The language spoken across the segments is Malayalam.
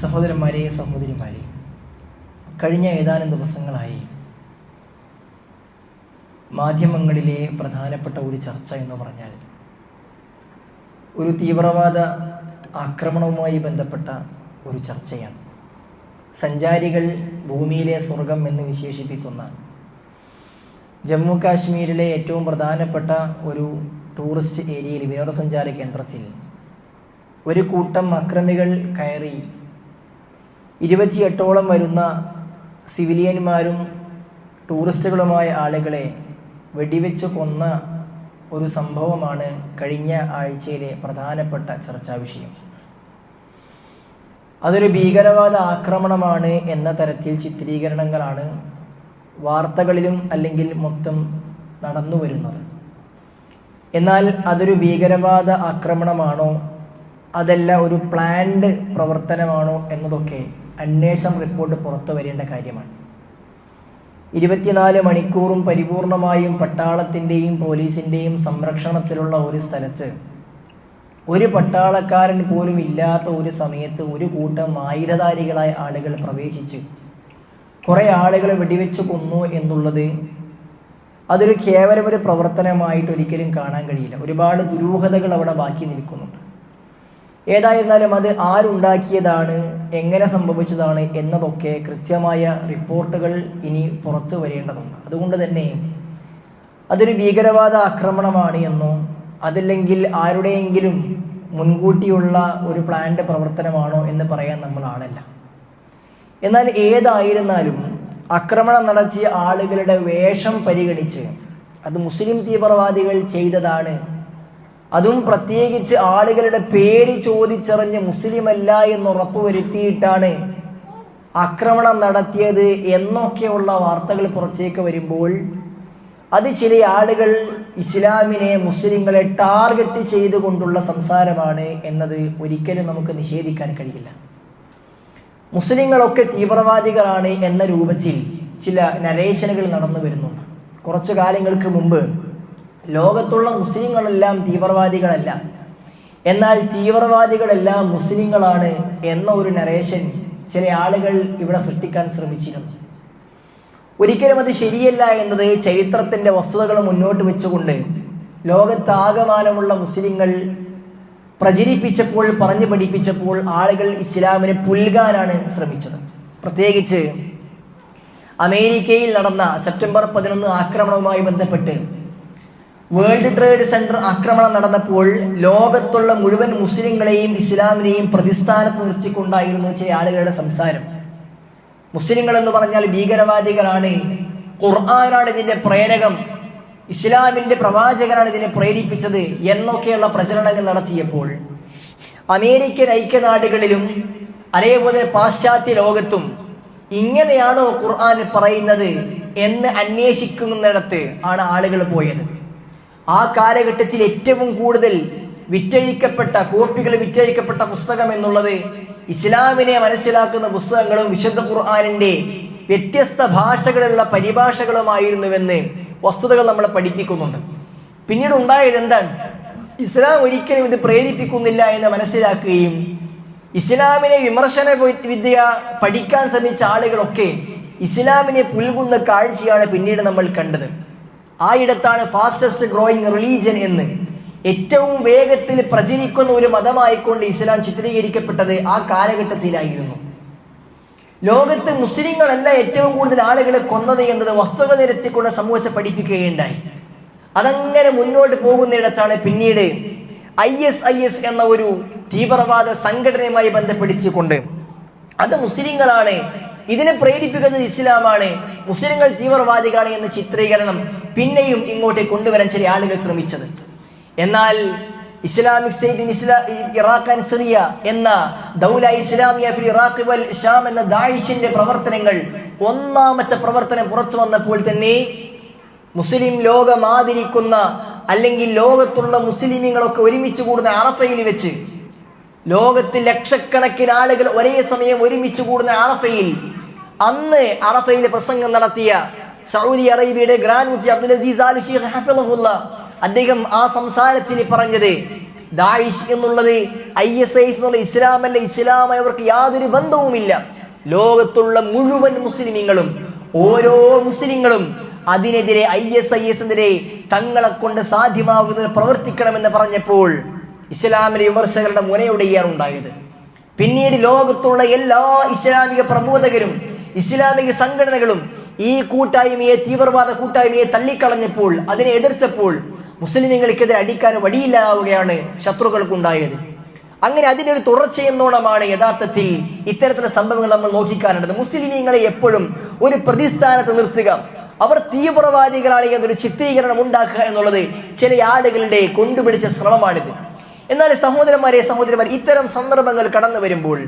സഹോദരന്മാരെ സഹോദരിമാരെ കഴിഞ്ഞ ഏതാനും ദിവസങ്ങളായി മാധ്യമങ്ങളിലെ പ്രധാനപ്പെട്ട ഒരു ചർച്ച എന്ന് പറഞ്ഞാൽ ഒരു തീവ്രവാദ ആക്രമണവുമായി ബന്ധപ്പെട്ട ഒരു ചർച്ചയാണ്. സഞ്ചാരികൾ ഭൂമിയിലെ സ്വർഗം എന്ന് വിശേഷിപ്പിക്കുന്ന ജമ്മു കാശ്മീരിലെ ഏറ്റവും പ്രധാനപ്പെട്ട ഒരു ടൂറിസ്റ്റ് ഏരിയയിൽ വിനോദസഞ്ചാര കേന്ദ്രത്തിൽ ഒരു കൂട്ടം അക്രമികൾ കയറി ഇരുപത്തിയെട്ടോളം വരുന്ന സിവിലിയന്മാരും ടൂറിസ്റ്റുകളുമായ ആളുകളെ വെടിവെച്ച് കൊന്ന ഒരു സംഭവമാണ് കഴിഞ്ഞ ആഴ്ചയിലെ പ്രധാനപ്പെട്ട ചർച്ചാ വിഷയം. അതൊരു ഭീകരവാദ ആക്രമണമാണ് എന്ന തരത്തിൽ ചിത്രീകരണങ്ങളാണ് വാർത്തകളിലും അല്ലെങ്കിൽ മൊത്തം നടന്നു വരുന്നത്. എന്നാൽ അതൊരു ഭീകരവാദ ആക്രമണമാണോ? അതല്ല ഒരു പ്ലാൻഡ് പ്രവർത്തനമാണോ എന്നതൊക്കെ അന്വേഷണം റിപ്പോർട്ട് പുറത്തു വരേണ്ട കാര്യമാണ്. ഇരുപത്തിനാല് മണിക്കൂറും പരിപൂർണമായും പട്ടാളത്തിന്റെയും പോലീസിന്റെയും സംരക്ഷണത്തിലുള്ള ഒരു സ്ഥലത്ത് ഒരു പട്ടാളക്കാരൻ പോലും ഇല്ലാത്ത ഒരു സമയത്ത് ഒരു കൂട്ടം ആയുധധാരികളായ ആളുകൾ പ്രവേശിച്ച് കുറേ ആളുകൾ വെടിവെച്ച് കൊന്നു എന്നുള്ളത് അതൊരു കേവലമൊരു പ്രവർത്തനമായിട്ട് ഒരിക്കലും കാണാൻ കഴിയില്ല. ഒരുപാട് ദുരൂഹതകൾ അവിടെ ബാക്കി നിൽക്കുന്നുണ്ട്. ഏതായിരുന്നാലും അത് ആരുണ്ടാക്കിയതാണ് എങ്ങനെ സംഭവിച്ചതാണ് എന്നതൊക്കെ കൃത്യമായ റിപ്പോർട്ടുകൾ ഇനി പുറത്തു വരേണ്ടതുണ്ട്. അതുകൊണ്ട് തന്നെ അതൊരു ഭീകരവാദ ആക്രമണമാണ് എന്നോ അതല്ലെങ്കിൽ ആരുടെയെങ്കിലും മുൻകൂട്ടിയുള്ള ഒരു പ്ലാന്റ് പ്രവർത്തനമാണോ എന്ന് പറയാൻ നമ്മൾ ആളല്ല. എന്നാൽ ഏതായിരുന്നാലും ആക്രമണം നടത്തിയ ആളുകളുടെ വേഷം പരിഗണിച്ച് അത് മുസ്ലിം തീവ്രവാദികൾ ചെയ്തതാണ് അതും പ്രത്യേകിച്ച് ആളുകളുടെ പേര് ചോദിച്ചറിഞ്ഞ് മുസ്ലിമല്ല എന്ന് ഉറപ്പുവരുത്തിയിട്ടാണ് ആക്രമണം നടത്തിയത് എന്നൊക്കെയുള്ള വാർത്തകൾ പുറത്തേക്ക് വരുമ്പോൾ അത് ചില ആളുകൾ ഇസ്ലാമിനെ മുസ്ലിങ്ങളെ ടാർഗറ്റ് ചെയ്തുകൊണ്ടുള്ള സംസാരമാണ് എന്നത് ഒരിക്കലും നമുക്ക് നിഷേധിക്കാൻ കഴിയില്ല. മുസ്ലിങ്ങളൊക്കെ തീവ്രവാദികളാണ് എന്ന രൂപത്തിൽ ചില നരേഷനുകൾ നടന്നു വരുന്നുണ്ട്. കുറച്ചു കാലങ്ങൾക്ക് മുമ്പ് ലോകത്തുള്ള മുസ്ലിങ്ങളെല്ലാം തീവ്രവാദികളല്ല. എന്നാൽ തീവ്രവാദികളെല്ലാം മുസ്ലിങ്ങളാണ് എന്ന ഒരു നരേഷൻ ചില ആളുകൾ ഇവിടെ സൃഷ്ടിക്കാൻ ശ്രമിച്ചിരുന്നു. ഒരിക്കലും അത് ശരിയല്ല എന്നത് ചരിത്രത്തിന്റെ വസ്തുതകൾ മുന്നോട്ട് വെച്ചുകൊണ്ട് ലോകത്താകമാനമുള്ള മുസ്ലിങ്ങൾ പ്രചരിപ്പിച്ചപ്പോൾ പറഞ്ഞു പഠിപ്പിച്ചപ്പോൾ ആളുകൾ ഇസ്ലാമിനെ പുൽകാനാണ് ശ്രമിച്ചത്. പ്രത്യേകിച്ച് അമേരിക്കയിൽ നടന്ന സെപ്റ്റംബർ പതിനൊന്ന് ആക്രമണവുമായി ബന്ധപ്പെട്ട് വേൾഡ് ട്രേഡ് സെന്റർ ആക്രമണം നടന്നപ്പോൾ ലോകത്തുള്ള മുഴുവൻ മുസ്ലിങ്ങളെയും ഇസ്ലാമിനെയും പ്രതിസ്ഥാനത്ത് നിർത്തിക്കൊണ്ടായിരുന്നു ചില ആളുകളുടെ സംസാരം. മുസ്ലിങ്ങൾ എന്ന് പറഞ്ഞാൽ ഭീകരവാദികളാണ്. ഖുർആനാണ് ഇതിന്റെ പ്രേരകം. ഇസ്ലാമിന്റെ പ്രവാചകനാണ് ഇതിനെ പ്രേരിപ്പിച്ചത് എന്നൊക്കെയുള്ള പ്രചരണങ്ങൾ നടത്തിയപ്പോൾ അമേരിക്കൻ ഐക്യനാടുകളിലും അതേപോലെ പാശ്ചാത്യ ലോകത്തും ഇങ്ങനെയാണോ ഖുർആൻ പറയുന്നത് എന്ന് അന്വേഷിക്കുന്നിടത്ത് ആണ് ആളുകൾ പോയത്. ആ കാലഘട്ടത്തിൽ ഏറ്റവും കൂടുതൽ വിറ്റഴിക്കപ്പെട്ട കോപ്പികൾ വിറ്റഴിക്കപ്പെട്ട പുസ്തകം എന്നുള്ളത് ഇസ്ലാമിനെ മനസ്സിലാക്കുന്ന പുസ്തകങ്ങളും വിശുദ്ധ ഖുർആാനിന്റെ വ്യത്യസ്ത ഭാഷകളിലുള്ള പരിഭാഷകളുമായിരുന്നുവെന്ന് വസ്തുതകൾ നമ്മളെ പഠിപ്പിക്കുന്നുണ്ട്. പിന്നീട് ഉണ്ടായത് എന്താണ്? ഇസ്ലാം ഒരിക്കലും ഇത് പ്രേരിപ്പിക്കുന്നില്ല എന്ന് മനസ്സിലാക്കുകയും ഇസ്ലാമിനെ വിമർശന വിദ്യ പഠിക്കാൻ ശ്രമിച്ച ആളുകളൊക്കെ ഇസ്ലാമിനെ പുൽകുന്ന കാഴ്ചയാണ് പിന്നീട് നമ്മൾ കണ്ടത്. ആയിടത്താണ് ഫാസ്റ്റസ്റ്റ് ഗ്രോയിങ് റിലീജിയൻ എന്ന്. ഏറ്റവും വേഗത്തിൽ പ്രചരിക്കുന്ന ഒരു മതമായിക്കൊണ്ട് ഇസ്ലാം ചിത്രീകരിക്കപ്പെട്ടത് ആ കാലഘട്ടത്തിലായിരുന്നു. ലോകത്ത് മുസ്ലിങ്ങളല്ല ഏറ്റവും കൂടുതൽ ആളുകളെ കൊന്നത് എന്നത് വസ്തുത നിരത്തിക്കൊണ്ട് സമൂഹത്തെ പഠിപ്പിക്കുകയുണ്ടായി. അതങ്ങനെ മുന്നോട്ട് പോകുന്നിടത്താണ് പിന്നീട് ഐ എസ് ഐ എസ് എന്ന ഒരു തീവ്രവാദ സംഘടനയുമായി ബന്ധപ്പെടിച്ചുകൊണ്ട്. അത് മുസ്ലിങ്ങളാണ് ഇതിനെ പ്രേരിപ്പിക്കുന്നത് ഇസ്ലാമാണ്. മുസ്ലിങ്ങൾ തീവ്രവാദികളാണ് എന്ന ചിത്രീകരണം പിന്നെയും ഇങ്ങോട്ട് കൊണ്ടുവരാൻ ചില ആളുകൾ ശ്രമിച്ചത്. എന്നാൽ ഇസ്ലാമിക് സ്റ്റേറ്റ് ഇസ്ലാ ഇറാഖ് ആൻഡ് സിറിയ എന്ന ദൗല ഇസ്ലാമിയ ഫിൽ ഇറാഖ് വൽ ഷാം എന്ന ദായിഷിന്റെ പ്രവർത്തനങ്ങൾ ഒന്നാമത്തെ പ്രവർത്തനം പുറത്തു വന്നപ്പോൾ തന്നെ മുസ്ലിം ലോകം ആദരിക്കുന്ന അല്ലെങ്കിൽ ലോകത്തുള്ള മുസ്ലിമീങ്ങളൊക്കെ ഒരുമിച്ച് കൂടുന്ന അറഫയിൽ വെച്ച് ലോകത്തിൽ ലക്ഷക്കണക്കിന് ആളുകൾ ഒരേ സമയം ഒരുമിച്ച് കൂടുന്ന അറഫയിൽ അന്ന് അറഫയിൽ പ്രസംഗം നടത്തിയ സൗദി അറേബ്യയുടെ grand mufti Abdul Aziz Al Sheikh ഹഫിളഹുല്ല അദ്ദേഹം ആ സംസാരത്തിൽ പറഞ്ഞത് ദായിഷ് എന്നുള്ളത് ഐ എസ് ഐ എന്നുള്ള ഇസ്ലാമല്ല ഇസ്ലാമായി അവർക്ക് യാതൊരു ബന്ധവുമില്ല. ലോകത്തുള്ള മുഴുവൻ മുസ്ലിമീങ്ങളും ഓരോ മുസ്ലിങ്ങളും അതിനെതിരെ ഐ എസ് ഐ എസിനെതിരെ തങ്ങളെ കൊണ്ട് സാധ്യമാകുന്നതിന് പ്രവർത്തിക്കണമെന്ന് പറഞ്ഞപ്പോൾ ഇസ്ലാമിലെ വിമർശകരുടെ മുനയുടെയാണ് ഉണ്ടായത്. പിന്നീട് ലോകത്തുള്ള എല്ലാ ഇസ്ലാമിക പ്രബോധകരും ഇസ്ലാമിക സംഘടനകളും ഈ കൂട്ടായ്മയെ തീവ്രവാദ കൂട്ടായ്മയെ തള്ളിക്കളഞ്ഞപ്പോൾ അതിനെ എതിർച്ചപ്പോൾ മുസ്ലിമുകൾക്കെതിരെ അടിക്കാൻ വഴിയില്ലാവുകയാണ് ശത്രുക്കൾക്കുണ്ടായത്. അങ്ങനെ അതിന്റെ ഒരു തുടർച്ചയെന്നോണമാണ് യഥാർത്ഥത്തിൽ ഇത്തരത്തിലുള്ള സംഭവങ്ങൾ നമ്മൾ നോക്കിക്കാനുള്ളത് മുസ്ലിമീങ്ങളെ എപ്പോഴും ഒരു പ്രതിസ്ഥാനത്ത് നിർത്തുക അവർ തീവ്രവാദികളാണ് എന്നൊരു ചിത്രീകരണം ഉണ്ടാക്കുക എന്നുള്ളത് ചില ആളുകളുടെ കൊണ്ടുപിടിച്ച ശ്രമമാണിത്. എന്നാൽ സഹോദരന്മാരെ സഹോദരന്മാർ ഇത്തരം സന്ദർഭങ്ങൾ കടന്നു വരുമ്പോൾ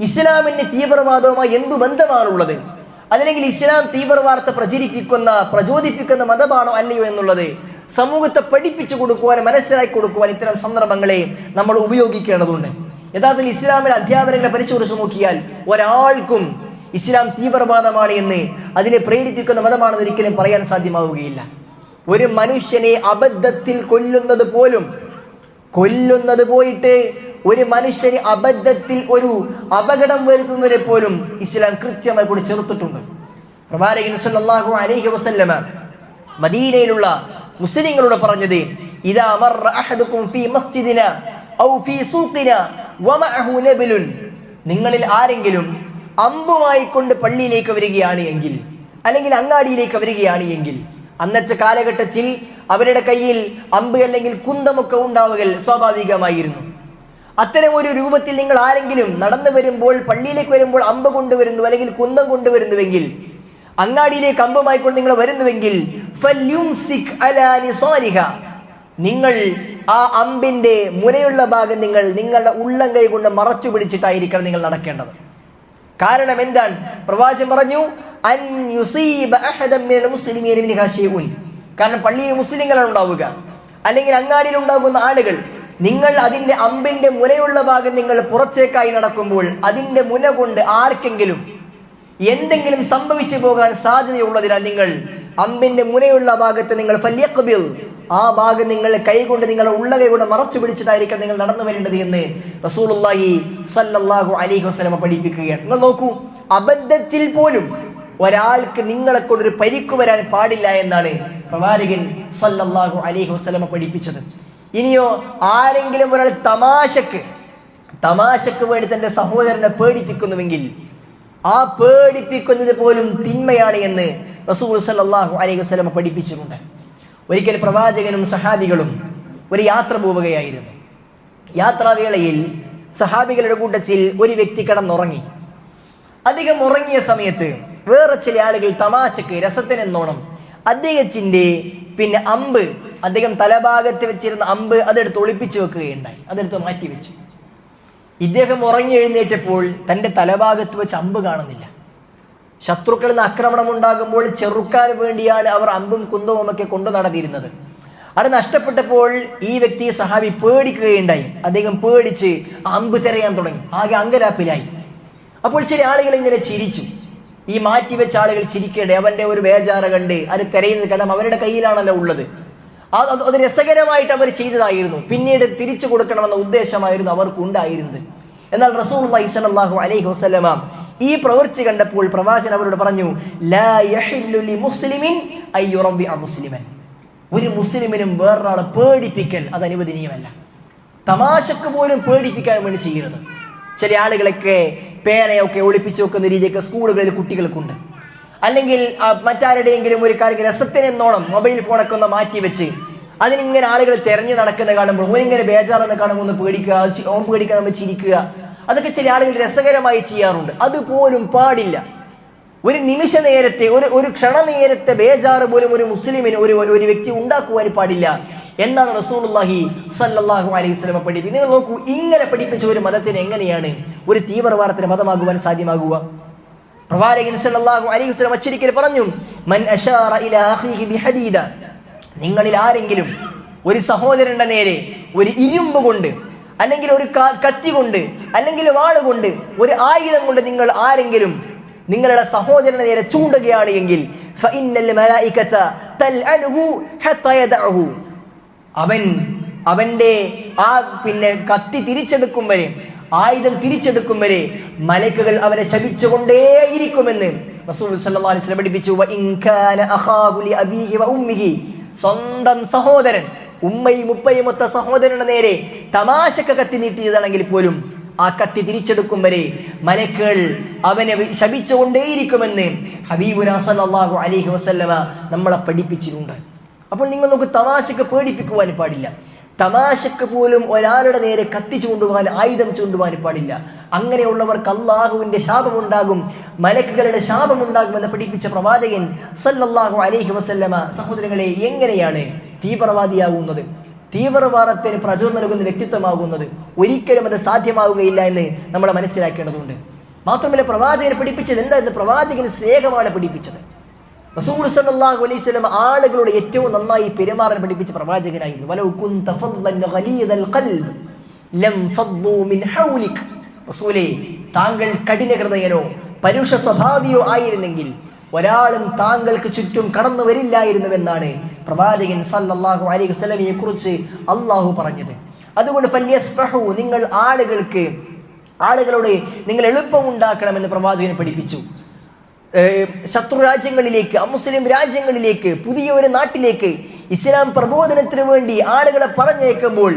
ഇസ്ലാമിന് തീവ്രവാദവുമായി എന്തു ബന്ധമാണുള്ളത്? അല്ലെങ്കിൽ ഇസ്ലാം തീവ്രവാദത്തെ പ്രചരിപ്പിക്കുന്ന പ്രചോദിപ്പിക്കുന്ന മതമാണോ അല്ലയോ എന്നുള്ളത് സമൂഹത്തെ പഠിപ്പിച്ചു കൊടുക്കുവാൻ മനസ്സിലാക്കി കൊടുക്കുവാൻ ഇത്തരം സന്ദർഭങ്ങളെ നമ്മൾ ഉപയോഗിക്കേണ്ടതുണ്ട്. യഥാർത്ഥത്തിൽ ഇസ്ലാമിലെ അധ്യാപനങ്ങളെ പരിശോധിച്ച് നോക്കിയാൽ ഒരാൾക്കും ഇസ്ലാം തീവ്രവാദമാണ് എന്ന് അതിനെ പ്രേരിപ്പിക്കുന്ന മതമാണെന്ന് ഒരിക്കലും പറയാൻ സാധ്യമാവുകയില്ല. ഒരു മനുഷ്യനെ അബദ്ധത്തിൽ കൊല്ലുന്നത് പോലും കൊല്ലുന്നത് പോയിട്ട് ഒരു മനുഷ്യന് അബദ്ധത്തിൽ ഒരു അപകടം വരുത്തുന്നതിനെ പോലും ഇസ്ലാം കൃത്യമായി കൂടി ചെറുത്തിട്ടുണ്ട്. പ്രവാചകൻ സല്ലല്ലാഹു അലൈഹി വസല്ലമ മദീനയിലുള്ള മുസ്ലിങ്ങളോട് പറഞ്ഞത് ഇദാ മർറ അഹദുക്കും ഫീ മസ്ജിദിന ഔ ഫീ സൂഖിന വമഅഹു നബിലുൻ. നിങ്ങളിൽ ആരെങ്കിലും അമ്പുമായി കൊണ്ട് പള്ളിയിലേക്ക് വരികയാണ് എങ്കിൽ അല്ലെങ്കിൽ അങ്ങാടിയിലേക്ക് വരികയാണ് എങ്കിൽ അന്നത്തെ കാലഘട്ടത്തിൽ അവരുടെ കയ്യിൽ അമ്പ് അല്ലെങ്കിൽ കുന്തമൊക്കെ ഉണ്ടാവുകൽ സ്വാഭാവികമായിരുന്നു. അത്തരം ഒരു രൂപത്തിൽ നിങ്ങൾ ആരെങ്കിലും നടന്നു വരുമ്പോൾ പള്ളിയിലേക്ക് വരുമ്പോൾ അമ്പ് കൊണ്ടുവരുന്നു അല്ലെങ്കിൽ കുന്തം കൊണ്ടുവരുന്നുവെങ്കിൽ അങ്ങാടിയിലേക്ക് അമ്പുമായി കൊണ്ട് നിങ്ങൾ വരുന്നുവെങ്കിൽ. നിങ്ങൾ ആ അമ്പിന്റെ മുനയുള്ള ഭാഗം നിങ്ങൾ നിങ്ങളുടെ ഉള്ളം കൈ കൊണ്ട് മറച്ചു പിടിച്ചിട്ടായിരിക്കണം നിങ്ങൾ നടക്കേണ്ടത് കാരണം എന്താണ് പ്രവാചകൻ പറഞ്ഞു. കാരണം പള്ളിയിൽ മുസ്ലിങ്ങളാണ് ഉണ്ടാവുക അല്ലെങ്കിൽ അങ്ങാടിയിൽ ഉണ്ടാകുന്ന ആളുകൾ നിങ്ങൾ അതിന്റെ അമ്പിന്റെ മുനയുള്ള ഭാഗം നിങ്ങൾ പുറത്തേക്കായി നടക്കുമ്പോൾ അതിന്റെ മുന കൊണ്ട് ആർക്കെങ്കിലും എന്തെങ്കിലും സംഭവിച്ചു പോകാൻ സാധ്യതയുള്ളതിനാൽ നിങ്ങൾ അമ്പിന്റെ മുനയുള്ള ഭാഗത്ത് നിങ്ങൾ ഫല്യഖബിൽ ആ ഭാഗം നിങ്ങൾ കൈകൊണ്ട് നിങ്ങളുടെ ഉള്ള കൈ കൊണ്ട് മറച്ചു പിടിച്ചിട്ടായിരിക്കും നിങ്ങൾ നടന്നു വരേണ്ടത് എന്ന് റസൂലുള്ളാഹി സല്ലല്ലാഹു അലൈഹി വസല്ലമ പഠിപ്പിക്കുകയാണ്. നിങ്ങൾ നോക്കൂ അബദ്ധത്തിൽ പോലും ഒരാൾക്ക് നിങ്ങളെ കൊണ്ടൊരു പരിക്കു വരാൻ പാടില്ല എന്നാണ് പ്രവാചകൻ സല്ലല്ലാഹു അലൈഹി വസല്ലമ പഠിപ്പിച്ചത്. ഇനിയോ ആരെങ്കിലും ഒരാൾ തമാശക്ക് തമാശക്ക് വേണ്ടി തന്റെ സഹോദരനെ പേടിപ്പിക്കുന്നുവെങ്കിൽ ആ പേടിപ്പിക്കുന്നത് പോലും തിന്മയാണ് എന്ന് റസൂൽ സല്ലാഹു അലൈഹി വസ്ലമ പഠിപ്പിച്ചിട്ടുണ്ട്. ഒരിക്കൽ പ്രവാചകനും സഹാബികളും ഒരു യാത്ര പോവുകയായിരുന്നു. യാത്രാവേളയിൽ സഹാബികളുടെ കൂട്ടത്തിൽ ഒരു വ്യക്തി കിടന്നുറങ്ങി. അധികം ഉറങ്ങിയ സമയത്ത് വേറെ ചില ആളുകൾ തമാശക്ക് രസത്തിനെന്നോണം അദ്ദേഹത്തിന്റെ പിന്നെ അമ്പ് അദ്ദേഹം തലഭാഗത്ത് വെച്ചിരുന്ന അമ്പ് അതെടുത്ത് ഒളിപ്പിച്ചു വെക്കുകയുണ്ടായി. അതെടുത്ത് മാറ്റി വെച്ചു ഇദ്ദേഹം ഉറങ്ങി എഴുന്നേറ്റപ്പോൾ തന്റെ തലഭാഗത്ത് വെച്ച് അമ്പ് കാണുന്നില്ല. ശത്രുക്കളിൽ നിന്ന് ആക്രമണം ഉണ്ടാകുമ്പോൾ ചെറുക്കാൻ വേണ്ടിയാണ് അവർ അമ്പും കുന്തവും ഒക്കെ കൊണ്ടു നടന്നിരുന്നത്. അത് നഷ്ടപ്പെട്ടപ്പോൾ ഈ വ്യക്തി സഹാബി പേടിക്കുകയുണ്ടായി. അദ്ദേഹം പേടിച്ച് അമ്പ് തിരയാൻ തുടങ്ങി. ആകെ അങ്കലാപ്പിലായി. അപ്പോൾ ചില ആളുകൾ ഇങ്ങനെ ചിരിച്ചു. ഈ മാറ്റിവെച്ച ആളുകൾ ചിരിക്കട്ടെ അവന്റെ ഒരു വേചാര കണ്ട് അത് തിരയുന്നത് കാരണം അവരുടെ കയ്യിലാണല്ലോ ഉള്ളത്. അത് അത് രസകരമായിട്ട് അവർ ചെയ്തതായിരുന്നു. പിന്നീട് തിരിച്ചു കൊടുക്കണമെന്ന ഉദ്ദേശമായിരുന്നു അവർക്ക് ഉണ്ടായിരുന്നത്. എന്നാൽ റസൂൽ സല്ലല്ലാഹു അലൈഹി വസ്ലമ ഈ പ്രവൃത്തി കണ്ടപ്പോൾ പ്രവാചകൻ അവരോട് പറഞ്ഞു മുസ്ലിമിൻ മുസ്ലിമൻ. ഒരു മുസ്ലിമിനും വേറൊരാളെ പേടിപ്പിക്കൽ അത് അനുവദനീയമല്ല. തമാശക്ക് പോലും പേടിപ്പിക്കാൻ വേണ്ടി ചെയ്യരുത് ചില ആളുകളൊക്കെ പേനയൊക്കെ ഒളിപ്പിച്ചു വെക്കുന്ന രീതിയൊക്കെ സ്കൂളുകളിൽ കുട്ടികൾക്കുണ്ട്. അല്ലെങ്കിൽ മറ്റാരുടെയെങ്കിലും ഒരു കാര്യം രസത്തിനെന്നോണം മൊബൈൽ ഫോണൊക്കെ ഒന്ന് മാറ്റി വെച്ച് അതിനിങ്ങനെ ആളുകൾ തെരഞ്ഞു നടക്കുന്ന കാണുമ്പോൾ ഓനിങ്ങനെ ബേജാറെന്ന് കാണുമ്പോൾ ഒന്ന് പേടിക്കുക ഓൻ പേടിക്കാൻ നമ്മൾ ചിരിക്കുക. അതൊക്കെ ചില ആളുകൾ രസകരമായി ചെയ്യാറുണ്ട്. അതുപോലും പാടില്ല. ഒരു നിമിഷ നേരത്തെ ഒരു ഒരു ക്ഷണ നേരത്തെ ബേജാറ് പോലും ഒരു മുസ്ലിമിന് ഒരു- ഒരു വ്യക്തി ഉണ്ടാക്കുവാൻ പാടില്ല. എന്നാണ് റസൂലുള്ളാഹി സല്ലല്ലാഹു അലൈഹി വസല്ലം പഠിപ്പിക്കുന്നത് നിങ്ങൾ നോക്കൂ ഇങ്ങനെ പഠിപ്പിച്ച ഒരു മതത്തിന് എങ്ങനെയാണ് ഒരു തീവ്രവാദത്തിന് മതമാകുവാൻ സാധ്യമാകുക? പ്രവാചകൻ സല്ലല്ലാഹു അലൈഹി വസല്ലം പറഞ്ഞു മൻ ഇലാ അഖീഹി നിങ്ങളിൽ ആരെങ്കിലും ഒരു സഹോദരന്റെ നേരെ ഒരു ഇരുമ്പ് കൊണ്ട് അല്ലെങ്കിൽ ഒരു കത്തി കൊണ്ട് അല്ലെങ്കിൽ വാൾ കൊണ്ട് ഒരു ആയുധം കൊണ്ട് നിങ്ങൾ ആരെങ്കിലും നിങ്ങളുടെ സഹോദരന്റെ നേരെ ചൂണ്ടുകയാണ് എങ്കിൽ അവൻ അവന്റെ ആ പിന്നെ കത്തി തിരിച്ചെടുക്കും വരെ ആയുധം തിരിച്ചെടുക്കും വരെ മലക്കുകൾ അവനെ ശപിച്ചുകൊണ്ടേയിരിക്കുമെന്ന് അലൈഹി വസല്ലം പഠിപ്പിച്ചു "വ ഇൻ കാന അഖാഹു ലി അബീഹി വ ഉമ്മിഹി." സ്വന്തം സഹോദരൻ ഉമ്മയും ഉപ്പയും ഒത്ത സഹോദരന്റെ നേരെ തമാശക്ക് കത്തി നീട്ടിയതാണെങ്കിൽ പോലും ആ കത്തി തിരിച്ചെടുക്കും വരെ മലക്കുകൾ അവനെ ശപിച്ചുകൊണ്ടേയിരിക്കുമെന്ന് ഹബീബുന സല്ലല്ലാഹു അലൈഹി വസല്ലമ നമ്മളെ പഠിപ്പിച്ചിട്ടുണ്ട് അപ്പോൾ നിങ്ങൾ നമുക്ക് തമാശക്ക് പേടിപ്പിക്കുവാൻ പാടില്ല. തമാശക്ക് പോലും ഒരാളുടെ നേരെ കത്തി ചൂണ്ടുവാൻ ആയുധം ചൂണ്ടുവാൻ പാടില്ല. അങ്ങനെയുള്ളവർക്ക് അള്ളാഹുവിന്റെ ശാപമുണ്ടാകും മലക്കുകളുടെ ശാപമുണ്ടാകുമെന്ന് പഠിപ്പിച്ച പ്രവാചകൻ സല്ലല്ലാഹു അലൈഹി വസല്ലമ സഹോദരങ്ങളെ എങ്ങനെയാണ് തീവ്രവാദിയാകുന്നത് തീവ്രവാദത്തിന് പ്രചോദനം നൽകുന്ന വ്യക്തിത്വമാകുന്നത് ഒരിക്കലും അത് സാധ്യമാവുകയില്ല എന്ന് നമ്മൾ മനസ്സിലാക്കേണ്ടതുണ്ട്. മാത്രമല്ല പ്രവാചകനെ പഠിപ്പിച്ചത് എന്തായിരുന്നു പ്രവാചകന് സ്നേഹമാണ് പഠിപ്പിച്ചത്. റസൂൽ സല്ലല്ലാഹു അലൈഹി വസല്ലം ആളുകളോട് ഏറ്റവും നന്നായി പെരുമാറാൻ പഠിപ്പിച്ച പ്രവാചകനായിരുന്നു. ഖൽബ് ലം ഫദ്ദു മിൻ താങ്കൾ കഠിന ഹൃദയനോ പരുഷ സ്വഭാവിയോ ആയിരുന്നെങ്കിൽ ഒരാളും താങ്കൾക്ക് ചുറ്റും കടന്നു വരില്ലായിരുന്നുവെന്നാണ് പ്രവാചകൻ സല്ലല്ലാഹു അലൈഹി വസല്ലമയെ കുറിച്ച് അള്ളാഹു പറഞ്ഞത്. അതുകൊണ്ട് ഫല്യസ്ഫഹു നിങ്ങൾ ആളുകൾക്ക് ആളുകളോട് നിങ്ങൾ എളുപ്പം ഉണ്ടാക്കണമെന്ന് പ്രവാചകൻ പഠിപ്പിച്ചു. ശത്രു രാജ്യങ്ങളിലേക്ക് അമുസ്ലിം രാജ്യങ്ങളിലേക്ക് പുതിയ ഒരു നാട്ടിലേക്ക് ഇസ്ലാം പ്രബോധനത്തിന് വേണ്ടി ആളുകളെ പറഞ്ഞേക്കുമ്പോൾ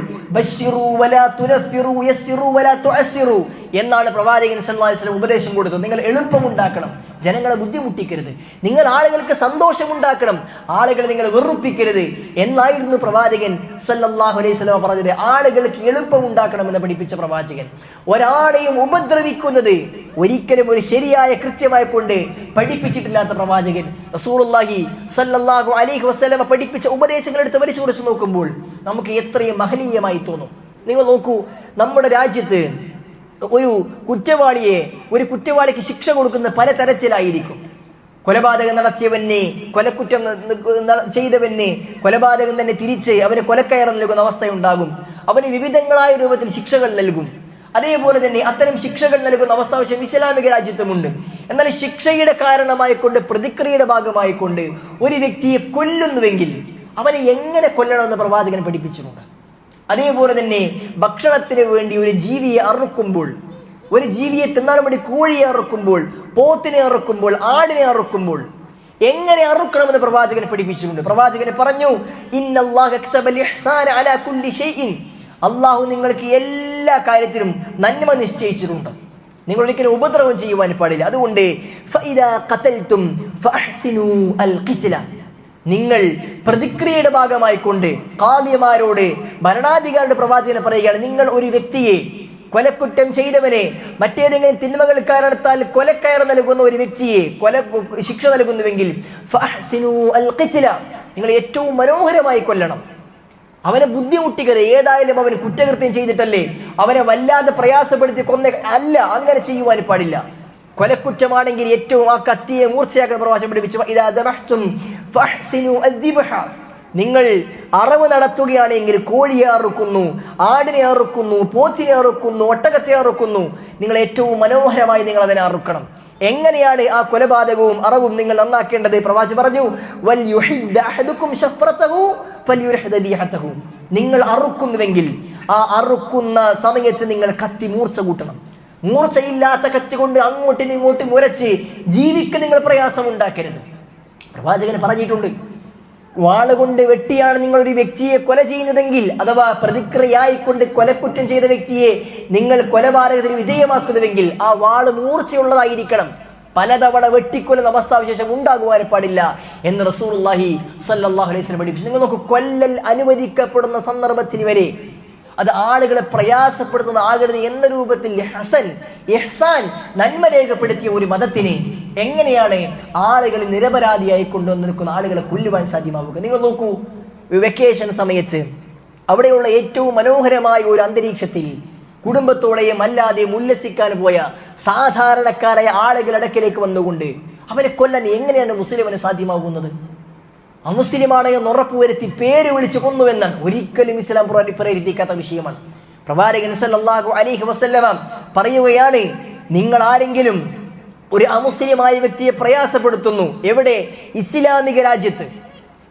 എന്നാണ് പ്രവാചകൻ സല്ലാസ്ലം ഉപദേശം കൊടുത്തത്. നിങ്ങൾ എളുപ്പമുണ്ടാക്കണം. ജനങ്ങളെ ബുദ്ധിമുട്ടിക്കരുത്. നിങ്ങൾ ആളുകൾക്ക് സന്തോഷമുണ്ടാക്കണം ആളുകളെ നിങ്ങൾ വെറുപ്പിക്കരുത് എന്നായിരുന്നു പ്രവാചകൻ സല്ലല്ലാഹു അലൈഹി വസല്ലം പറഞ്ഞത്. ആളുകൾക്ക് എളുപ്പം എളുപ്പമുണ്ടാക്കണമെന്ന് പഠിപ്പിച്ച പ്രവാചകൻ. ഒരാളെയും ഉപദ്രവിക്കുന്നത് ഒരിക്കലും ഒരു ശരിയായ കൃത്യമായി കൊണ്ട് പഠിപ്പിച്ചിട്ടില്ലാത്ത പ്രവാചകൻ. റസൂറുല്ലാഹി സല്ലാഹു അലൈഹി വസ്ലമ പഠിപ്പിച്ച ഉപദേശങ്ങൾ എടുത്ത് പരിശോധിച്ച് നോക്കുമ്പോൾ നമുക്ക് എത്രയും മഹനീയമായി തോന്നും. നിങ്ങൾ നോക്കൂ നമ്മുടെ രാജ്യത്ത് ഒരു കുറ്റവാളിയെ ഒരു കുറ്റവാളിക്ക് ശിക്ഷ കൊടുക്കുന്ന പല തരത്തിലായിരിക്കും. കൊലപാതകം നടത്തിയവനെ കൊലക്കുറ്റം ചെയ്തവനെ കൊലപാതകം തന്നെ തിരിച്ച് അവന് കൊലക്കയറം നൽകുന്ന അവസ്ഥയുണ്ടാകും. അവന് വിവിധങ്ങളായ രൂപത്തിൽ ശിക്ഷകൾ നൽകും. അതേപോലെ തന്നെ അത്തരം ശിക്ഷകൾ നൽകുന്ന അവസ്ഥ പക്ഷേ ഇസ്ലാമിക രാജ്യത്തുമുണ്ട്. എന്നാൽ ശിക്ഷയുടെ കാരണമായിക്കൊണ്ട് പ്രതിക്രിയയുടെ ഭാഗമായിക്കൊണ്ട് ഒരു വ്യക്തിയെ കൊല്ലുന്നുവെങ്കിൽ അവനെ എങ്ങനെ കൊല്ലണമെന്ന് പ്രവാചകൻ പഠിപ്പിച്ചിട്ടുണ്ട്. അതേപോലെ തന്നെ ഭക്ഷണത്തിന് വേണ്ടി ഒരു ജീവിയെ അറുക്കുമ്പോൾ ഒരു ജീവിയെ തിന്നാൻ വേണ്ടി കോഴിയെ അറുക്കുമ്പോൾ പോത്തിനെ അറുക്കുമ്പോൾ ആടിനെ അറുക്കുമ്പോൾ എങ്ങനെ അറുക്കണമെന്ന് പ്രവാചകനെ പഠിപ്പിച്ചിട്ടുണ്ട്. പ്രവാചകനെ പറഞ്ഞു. അള്ളാഹു നിങ്ങൾക്ക് എല്ലാ കാര്യത്തിലും നന്മ നിശ്ചയിച്ചിട്ടുണ്ട്. നിങ്ങൾ ഒരിക്കലും ഉപദ്രവം ചെയ്യുവാൻ പാടില്ല. അതുകൊണ്ട് നിങ്ങൾ പ്രതിക്രിയയുടെ ഭാഗമായി കൊണ്ട് കാദ്യമാരോട് ഭരണാധികാരിയുടെ പ്രവാചകനെ പറയുകയാണ് നിങ്ങൾ ഒരു വ്യക്തിയെ കൊലക്കുറ്റം ചെയ്തവനെ മറ്റേതെങ്കിലും തിന്മകൾ കാരണത്താൽ കൊലക്കയർ നൽകുന്ന ഒരു വ്യക്തിയെ കൊല ശിക്ഷ നൽകുന്നുവെങ്കിൽ നിങ്ങൾ ഏറ്റവും മനോഹരമായി കൊല്ലണം. അവനെ ബുദ്ധിമുട്ടിക്കരുത് ഏതായാലും അവൻ കുറ്റകൃത്യം ചെയ്തിട്ടല്ലേ അവനെ വല്ലാതെ പ്രയാസപ്പെടുത്തി കൊന്ന അല്ല അങ്ങനെ ചെയ്യുവാൻ പാടില്ല. കൊലക്കുറ്റമാണെങ്കിൽ ഏറ്റവും ആ കത്തിയെ മൂർച്ചയാക്കാൻ പ്രവാസം പഠിപ്പിച്ചു. ഇതാ നിങ്ങൾ അറവ് നടത്തുകയാണെങ്കിൽ കോഴിയെ അറുക്കുന്നു ആടിനെ അറുക്കുന്നു പോത്തിനെ അറുക്കുന്നു ഒട്ടകത്തെ അറുക്കുന്നു. നിങ്ങൾ ഏറ്റവും മനോഹരമായി നിങ്ങൾ അതിനെ അറുക്കണം. എങ്ങനെയാണ് ആ കൊലപാതകവും അറവും നിങ്ങൾ നന്നാക്കേണ്ടത്? പ്രവാചി പറഞ്ഞു. നിങ്ങൾ അറുക്കുന്നുവെങ്കിൽ ആ അറുക്കുന്ന സമയത്ത് നിങ്ങൾ കത്തി മൂർച്ച കൂട്ടണം. മൂർച്ചയില്ലാത്ത കത്തി കൊണ്ട് അങ്ങോട്ടും ഇങ്ങോട്ടും ഉരച്ച് ജീവിക്ക് നിങ്ങൾ പ്രയാസം ഉണ്ടാക്കരുത് പ്രവാചകൻ പറഞ്ഞിട്ടുണ്ട് വാളുകൊണ്ട് വെട്ടിയാണ് നിങ്ങൾ ഒരു വ്യക്തിയെ കൊല ചെയ്യുന്നതെങ്കിൽ അഥവാ പ്രതിക്രിയായിക്കൊണ്ട് കൊലക്കുറ്റം ചെയ്ത വ്യക്തിയെ നിങ്ങൾ കൊലപാതകത്തിന് വിധേയമാക്കുന്നുവെങ്കിൽ ആ വാൾ മൂർച്ചയുള്ളതായിരിക്കണം. പലതവണ വെട്ടിക്കൊല്ലുന്ന അവസ്ഥാവിശേഷം ഉണ്ടാകുവാൻ പാടില്ല എന്ന് റസൂലുള്ളാഹി സല്ലാഹു അലൈഹി പഠിപ്പിച്ചു. നിങ്ങൾ നോക്കൂ കൊല്ലൽ അനുവദിക്കപ്പെടുന്ന സന്ദർഭത്തിന് വരെ അത് ആളുകളെ പ്രയാസപ്പെടുത്തുന്ന ആകരുത് എന്ന രൂപത്തിൽ ഹസൻ ഇഹ്സാൻ നന്മ രേഖപ്പെടുത്തിയ ഒരു മതത്തിനെ എങ്ങനെയാണ് ആളുകൾ നിരപരാധിയായി കൊണ്ടുവന്ന് നിൽക്കുന്ന ആളുകളെ കൊല്ലുവാൻ സാധ്യമാവുക? നിങ്ങൾ നോക്കൂ വെക്കേഷൻ സമയത്ത് അവിടെയുള്ള ഏറ്റവും മനോഹരമായ ഒരു അന്തരീക്ഷത്തിൽ കുടുംബത്തോടെയും അല്ലാതെയും ഉല്ലസിക്കാൻ പോയ സാധാരണക്കാരായ ആളുകളടക്കിലേക്ക് വന്നുകൊണ്ട് അവരെ കൊല്ലാൻ എങ്ങനെയാണ് മുസ്ലിമിന് സാധ്യമാകുന്നത് അമുസ്ലിമാണ് എന്ന് ഉറപ്പുവരുത്തി പേര് വിളിച്ചു കൊന്നുവെന്നാണ് ഒരിക്കലും ഇസ്ലാം പ്രേ- പ്രേരിപ്പിക്കാത്ത വിഷയമാണ്. പ്രവാചകൻ സല്ലല്ലാഹു അലൈഹി വസല്ലമ പറയുകയാണ് നിങ്ങൾ ആരെങ്കിലും ഒരു അമുസ്ലിമായ വ്യക്തിയെ പ്രയാസപ്പെടുത്തുന്നു എവിടെ? ഇസ്ലാമിക രാജ്യത്ത്.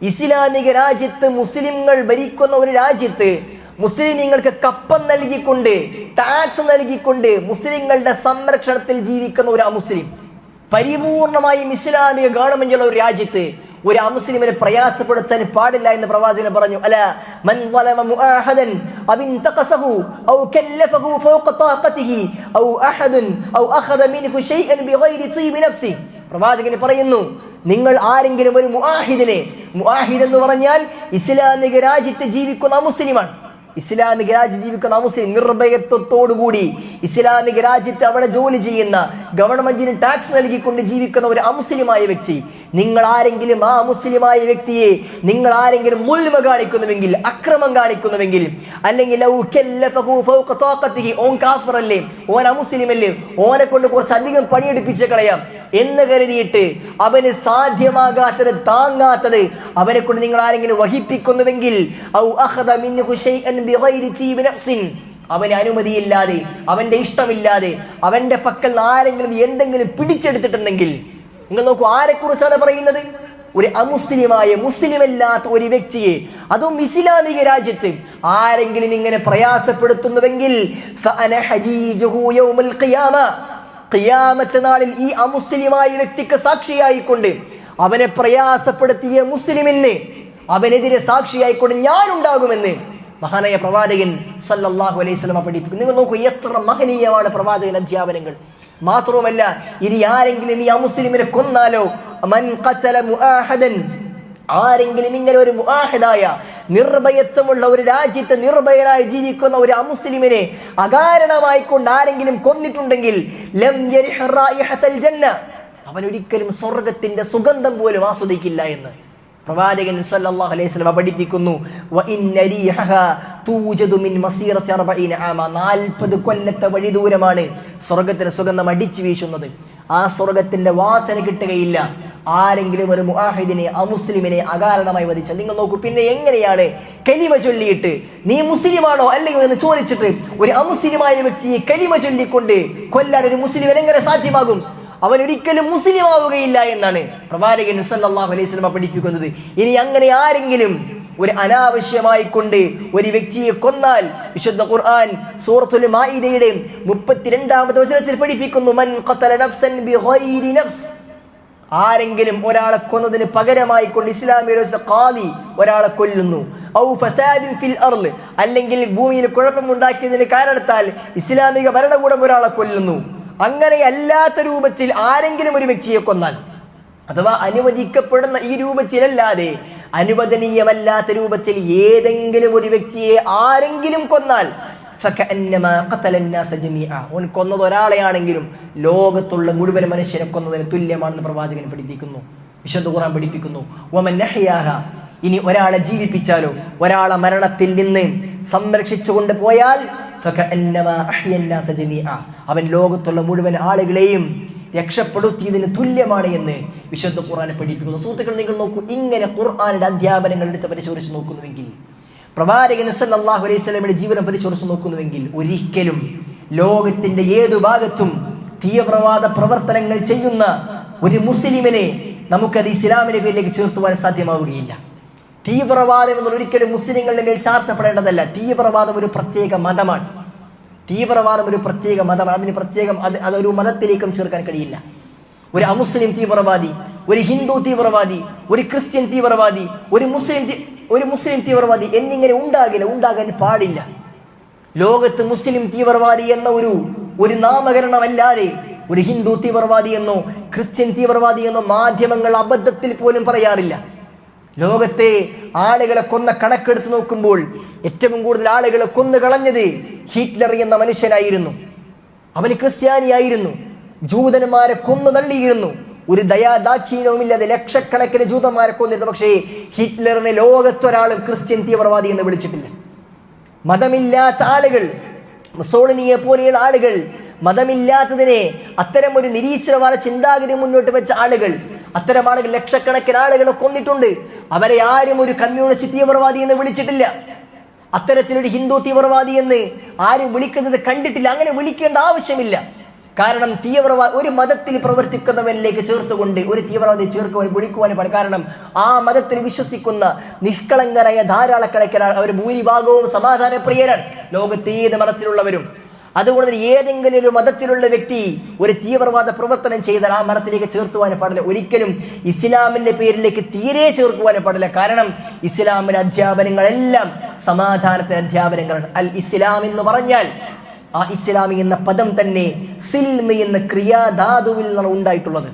ഇസ്ലാമിക രാജ്യത്ത് മുസ്ലിങ്ങൾ ഭരിക്കുന്ന ഒരു രാജ്യത്ത് മുസ്ലിങ്ങൾക്ക് കപ്പം നൽകിക്കൊണ്ട് ടാക്സ് നൽകിക്കൊണ്ട് മുസ്ലിങ്ങളുടെ സംരക്ഷണത്തിൽ ജീവിക്കുന്ന ഒരു അമുസ്ലിം. പരിപൂർണമായും ഇസ്ലാമിക ഗവൺമെന്റുള്ള ഒരു രാജ്യത്ത് ഒരു അമുസ്ലിമിനെ പ്രയാസപ്പെടുത്താൻ പാടില്ല എന്ന് പ്രവാചകൻ പറഞ്ഞു. അല മൻ വലമ മുആഹദൻ അബിൻ തഖസഹു ഔ കല്ലഫഹു ഫൗഖ താഖതിഹി ഔ അഹദൻ ഔ അഖദ മിൻഹു ഷൈഅൻ ബിഗൈരി തീബി നഫ്സി. പ്രവാചകൻ പറയുന്നു നിങ്ങൾ ആരെങ്കിലും ഒരു മുആഹിദിനെ മുആഹിദ് എന്ന് പറഞ്ഞാൽ ഇസ്ലാമിക രാജ്യത്ത് ജീവിക്കുന്ന മുസ്ലിമാണ് ഇസ്ലാമിക രാജ്യം ജീവിക്കുന്ന മുസ്ലിം നിർഭയത്വത്തോടുകൂടി ഇസ്ലാമിക രാജ്യത്ത് അവിടെ ജോലി ചെയ്യുന്ന ഗവൺമെന്റിന് ടാക്സ് നൽകിക്കൊണ്ട് ജീവിക്കുന്ന ഒരു അമുസ്ലിമായ വ്യക്തി നിങ്ങൾ ആരെങ്കിലും ആ മുസ്ലിമായ വ്യക്തിയെ നിങ്ങൾ ആരെങ്കിലും മുൽമ കാണിക്കുന്നുവെങ്കിൽ അക്രമം കാണിക്കുന്നുവെങ്കിൽ അല്ലെങ്കിൽ ഓൻ കാഫിറല്ലേ ഓൻ അമുസ്ലിമല്ലേ ഓനെ കൊണ്ട് കുറച്ചധികം പണിയെടുപ്പിച്ച് കളയാം എന്ന് കരുതിയിട്ട് അവന് സാധ്യമാകാത്തത് താങ്ങാത്തത് അവനെ കൊണ്ട് നിങ്ങൾ ആരെങ്കിലും വഹിപ്പിക്കുന്നുവെങ്കിൽ അവന് അനുമതിയില്ലാതെ അവന്റെ ഇഷ്ടമില്ലാതെ അവന്റെ പക്കൽ ആരെങ്കിലും എന്തെങ്കിലും പിടിച്ചെടുത്തിട്ടുണ്ടെങ്കിൽ നിങ്ങൾ നോക്കൂ ആരെക്കുറിച്ചാണ് പറയുന്നത്? ഒരു അമുസ്ലിമായ മുസ്ലിമല്ലാത്ത ഒരു വ്യക്തിയെ. അതും ഇസ്ലാമിക രാജ്യത്ത്. ആരെങ്കിലും ഇങ്ങനെ പ്രയാസപ്പെടുത്തുന്നുവെങ്കിൽ നാളിൽ ഈ അമുസ്ലിമായ വ്യക്തിക്ക് സാക്ഷിയായിക്കൊണ്ട് അവനെ പ്രയാസപ്പെടുത്തിയ മുസ്ലിമിന് അവനെതിരെ സാക്ഷിയായിക്കൊണ്ട് ഞാൻ ഉണ്ടാകുമെന്ന് മഹാനായ പ്രവാചകൻ സല്ലാഹു അലൈഹി സ്വലമ പഠിപ്പിക്കും നിങ്ങൾ നോക്കൂ എത്ര മഹനീയമാണ് പ്രവാചകൻ അധ്യാപനങ്ങൾ. മാത്രവുമല്ല ഇനി ആരെങ്കിലും ഈ അമുസ്ലിമിനെ കൊന്നാലോ? മൻ മുആഹദൻ. ആരെങ്കിലും ഇങ്ങനെ ഒരു മുആഹിദായ നിർഭയത്വമുള്ള ഒരു രാജ്യത്തെ നിർഭയരായി ജീവിക്കുന്ന ഒരു അമുസ്ലിമിനെ അകാരണമായി കൊണ്ട് ആരെങ്കിലും കൊന്നിട്ടുണ്ടെങ്കിൽ അവൻ ഒരിക്കലും സ്വർഗത്തിന്റെ സുഗന്ധം പോലും ആസ്വദിക്കില്ല എന്ന്. പ്രവാചകൻ സല്ലല്ലാഹു അലൈഹി പഠിപ്പിക്കുന്നു നാൽപ്പത് ഇന്ന റീഹഹ തൂജദു മിൻ മസീറത്തി അർബഈന ആമ. 40 കൊല്ലത്തെ വഴി ദൂരമാണ് സ്വർഗത്തിന്റെ സുഗന്ധം അടിച്ചു വീശുന്നത്. ആ സ്വർഗത്തിന്റെ വാസന കിട്ടുകയില്ല. ആരെങ്കിലും ഒരു മുഹാഹിദിനെ അമുസ്ലിമിനെ അകാരണമായി വധിച്ചാൽ നിങ്ങൾ നോക്കൂ പിന്നെ എങ്ങനെയാണ് കലിമ ചൊല്ലിയിട്ട് നീ മുസ്ലിമാണോ അല്ലെങ്കിൽ എന്ന് ചോദിച്ചിട്ട് ഒരു അമുസ്ലിമായ വ്യക്തിയെ കലിമ ചൊല്ലിക്കൊണ്ട് കൊല്ലാൻ ഒരു മുസ്ലിം എങ്ങനെ സാധ്യമാകും? അവൻ ഒരിക്കലും മുസ്ലിം ആവുകയില്ല എന്നാണ് പ്രവാചകൻ അലൈഹി വസല്ലം പഠിപ്പിക്കുന്നത്. ഇനി അങ്ങനെ ആരെങ്കിലും ഒരു അനാവശ്യമായി കൊണ്ട് ഒരു വ്യക്തിയെ കൊന്നാൽ വിശുദ്ധ ഖുർആൻ സൂറത്തുൽ മായിദയുടെ മുപ്പത്തിരണ്ടാമത്തെ വചനത്തിൽ പഠിപ്പിക്കുന്നു മൻ നഫ്സൻ ബിഗൈരി നഫ്സ്. ആരെങ്കിലും ഒരാളെ കൊന്നതിന് പകരമായി കൊണ്ട് ഇസ്ലാമിയ ഖാദി ഒരാളെ കൊല്ലുന്നു. ഔ ഫിൽ അല്ലെങ്കിൽ ഭൂമിയിൽ കുഴപ്പമുണ്ടാക്കിയതിന് കാരണത്താൽ ഇസ്ലാമിക ഭരണകൂടം ഒരാളെ കൊല്ലുന്നു. അങ്ങനെ അല്ലാത്ത രൂപത്തിൽ ആരെങ്കിലും ഒരു വ്യക്തിയെ കൊന്നാൽ അഥവാ അനുവദിക്കപ്പെടുന്ന ഈ രൂപത്തിലല്ലാതെ അനുവദനീയമല്ലാത്ത രൂപത്തിൽ ഏതെങ്കിലും ഒരു വ്യക്തിയെ ആരെങ്കിലും കൊന്നാൽ കൊന്നത് ഒരാളെയാണെങ്കിലും ലോകത്തുള്ള മുഴുവൻ മനുഷ്യനെ കൊന്നതിന് തുല്യമാണെന്ന് പ്രവാചകൻ പഠിപ്പിക്കുന്നു. വിശുദ്ധ ഖുറാൻ പഠിപ്പിക്കുന്നു. നഹയാഹ. ഇനി ഒരാളെ ജീവിപ്പിച്ചാലോ ഒരാളെ മരണത്തിൽ നിന്ന് സംരക്ഷിച്ചുകൊണ്ട് പോയാൽ അവൻ ലോകത്തുള്ള മുഴുവൻ ആളുകളെയും രക്ഷപ്പെടുത്തിയതിന് തുല്യമാണ് എന്ന് വിശുദ്ധ ഖുർആാനെ പഠിപ്പിക്കുന്നു. സുഹൃത്തുക്കൾ നിങ്ങൾ നോക്കൂ ഇങ്ങനെ ഖുർആാനിന്റെ അധ്യാപനങ്ങൾ എടുത്ത് പരിശോധിച്ച് നോക്കുന്നുവെങ്കിൽ പ്രവാചകൻ സല്ലല്ലാഹു അലൈഹി സ്വലമിയുടെ ജീവനം പരിശോധിച്ച് നോക്കുന്നുവെങ്കിൽ ഒരിക്കലും ലോകത്തിന്റെ ഏതു ഭാഗത്തും തീവ്രവാദ പ്രവർത്തനങ്ങൾ ചെയ്യുന്ന ഒരു മുസ്ലിമിനെ നമുക്കത് ഇസ്ലാമിന്റെ പേരിലേക്ക് ചേർത്തുവാൻ സാധ്യമാവുകയില്ല. തീവ്രവാദം എന്നുള്ള ഒരിക്കലും മുസ്ലിങ്ങളുടെ മേൽ ചാർത്തപ്പെടേണ്ടതല്ല. തീവ്രവാദം ഒരു പ്രത്യേക മതമാണ്. തീവ്രവാദം ഒരു പ്രത്യേക മതമാണ് അതിന് പ്രത്യേകം അത് അതൊരു മതത്തിലേക്കും ചേർക്കാൻ കഴിയില്ല. ഒരു അമുസ്ലിം തീവ്രവാദി ഒരു ഹിന്ദു തീവ്രവാദി ഒരു ക്രിസ്ത്യൻ തീവ്രവാദി ഒരു മുസ്ലിം ഒരു മുസ്ലിം തീവ്രവാദി എന്നിങ്ങനെ ഉണ്ടാകില്ല ഉണ്ടാകാൻ പാടില്ല. ലോകത്ത് മുസ്ലിം തീവ്രവാദി എന്ന ഒരു ഒരു നാമകരണമല്ലാതെ ഒരു ഹിന്ദു തീവ്രവാദി എന്നോ ക്രിസ്ത്യൻ തീവ്രവാദി എന്നോ മാധ്യമങ്ങൾ അബദ്ധത്തിൽ പോലും പറയാറില്ല. ലോകത്തെ ആളുകളെ കൊന്ന കണക്കെടുത്ത് നോക്കുമ്പോൾ ഏറ്റവും കൂടുതൽ ആളുകളെ കൊന്നു കളഞ്ഞത് ഹിറ്റ്ലർ എന്ന മനുഷ്യനായിരുന്നു. അവന് ക്രിസ്ത്യാനിയായിരുന്നു. ജൂതന്മാരെ കൊന്നു തള്ളിയിരുന്നു. ഒരു ദയാദാക്ഷീണവുമില്ലാതെ ലക്ഷക്കണക്കിന് ജൂതന്മാരെ കൊന്നിരുന്നു. പക്ഷേ ഹിറ്റ്ലറിനെ ലോകത്തൊരാളും ക്രിസ്ത്യൻ തീവ്രവാദി എന്ന് വിളിച്ചിട്ടില്ല. മതമില്ലാത്ത ആളുകൾ മുസോളിനിയെ പോലെയുള്ള ആളുകൾ മതമില്ലാത്തതിനെ അത്തരം ഒരു നിരീശ്വരവാദ ചിന്താഗതി മുന്നോട്ട് വെച്ച ആളുകൾ അത്തരം ആളുകൾ ലക്ഷക്കണക്കിന് ആളുകളെ കൊന്നിട്ടുണ്ട്. അവരെ ആരും ഒരു കമ്മ്യൂണിസ്റ്റ് തീവ്രവാദി എന്ന് വിളിച്ചിട്ടില്ല. അത്തരത്തിലൊരു ഹിന്ദു തീവ്രവാദി എന്ന് ആരും വിളിക്കുന്നത് കണ്ടിട്ടില്ല അങ്ങനെ വിളിക്കേണ്ട ആവശ്യമില്ല. കാരണം തീവ്രവാദ ഒരു മതത്തിൽ പ്രവർത്തിക്കുന്നവനിലേക്ക് ചേർത്തുകൊണ്ട് ഒരു തീവ്രവാദി ചേർക്കുവാൻ വിളിക്കുവാൻ പാടില്ല. കാരണം ആ മതത്തിൽ വിശ്വസിക്കുന്ന നിഷ്കളങ്കരായ ധാരാളക്കണക്കിനാണ് അവർ ഭൂരിഭാഗവും സമാധാനപ്രിയരാണ്. ലോകത്ത് ഏത് മതത്തിലുള്ളവരും അതുകൊണ്ട് ഏതെങ്കിലും ഒരു മതത്തിലുള്ള വ്യക്തി ഒരു തീവ്രവാദ പ്രവർത്തനം ചെയ്താൽ ആ മതത്തിലേക്ക് ചേർത്തുവാൻ പാടില്ല. ഒരിക്കലും ഇസ്ലാമിന്റെ പേരിലേക്ക് തീരെ ചേർക്കുവാൻ പാടില്ല. കാരണം ഇസ്ലാമിന്റെ അധ്യാപനങ്ങളെല്ലാം സമാധാനത്തിന്റെ അധ്യാപനങ്ങളാണ്. അൽ ഇസ്ലാം എന്ന് പറഞ്ഞാൽ ആ ഇസ്ലാമി എന്ന പദം തന്നെ സിൽമ എന്ന ക്രിയാധാതുവിൽ നിന്നാണ് ഉണ്ടായിട്ടുള്ളത്.